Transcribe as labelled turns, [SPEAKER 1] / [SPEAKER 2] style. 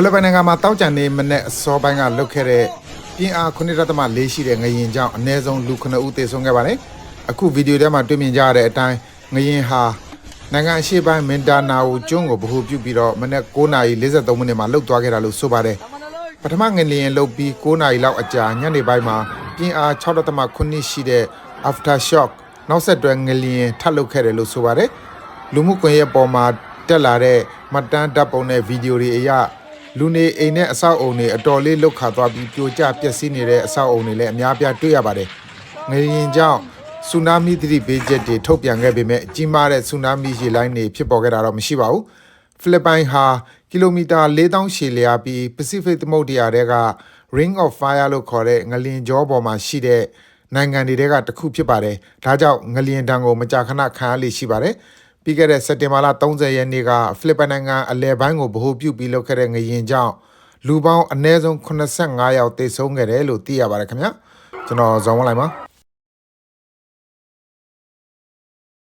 [SPEAKER 1] ဖိလစ်ပိုင်နိုင်ငံမှာတောက်ကြံနေမနေ့အစောပိုင်းကလုတ်ခဲ့တဲ့ပြင်းအား9.4ရှိတဲ့ငရင်ကြောင့်အနည်းဆုံးလူ9ဦးသေဆုံးခဲ့ပါတယ်။အခုဗီဒီယိုထဲမှာတွေ့မြင်ကြရတဲ့အတိုင်းငရင်ဟာနိုင်ငံအရှေ့ပိုင်းမင်တာနာဝကျွန်းကိုဗဟိုပြုပြီးတော့မနေ့9:43မိနစ်မှာလုတ်သွားခဲ့တာလို့ဆိုပါတယ်။ပထမငလျင်လုတ်ပြီး9နာရီလောက်အကြာညနေပိုင်းမှာပြင်းအား6.9ရှိတဲ့ aftershock နောက်ဆက်တွဲငလျင်ထပ်လုတ်ခဲ့တယ်လို့ဆိုပါတယ်။လူမှုကွန်ရက်ပေါ်မှာတက်လာတဲ့မှတ်တမ်းဓာတ်ပုံနဲ့ဗီဒီယိုတွေအရ လူနေအိမ်နဲ့အဆောက်အုံတွေအတော်လေးလုတ်ခါသွားပြီးပြိုကျပျက်စီးနေတဲ့အဆောက်အုံတွေလည်းအများပြားတွေ့ရပါတယ်။ငလျင်ကြောင့်ဆူနာမီသတိပေးချက်တွေထုတ်ပြန်ခဲ့ပေမဲ့ကြီးမားတဲ့ဆူနာမီရေလိုင်းတွေဖြစ်ပေါ်ခဲ့တာတော့မရှိပါဘူး။ဖိလစ်ပိုင်ဟာကီလိုမီတာ4000ရှည်လျားပြီး Pacific သမုဒ္ဒရာထဲက Ring of Fire လို့ခေါ်တဲ့ငလျင်ကြောပေါ်မှာရှိတဲ့နိုင်ငံတွေထဲကတစ်ခုဖြစ်ပါတယ်။ဒါကြောင့်ငလျင်တံကိုမကြာခဏခံရလေရှိပါတယ်။ ပြီးခဲ့တဲ့စက်တင်ဘာလ30ရက်နေ့ကဖိလစ်ပိုင်နိုင်ငံအလဲပိုင်းကိုဗဟိုပြုပြီးလုပ်ခဲ့တဲ့ငလျင်ကြောင့်လူပေါင်းအနည်းဆုံး85ယောက်သေဆုံးခဲ့တယ်လို့သိရပါတယ်ခင်ဗျာ။ကျွန်တော်ဇော်ဝင်းလိုက်ပါ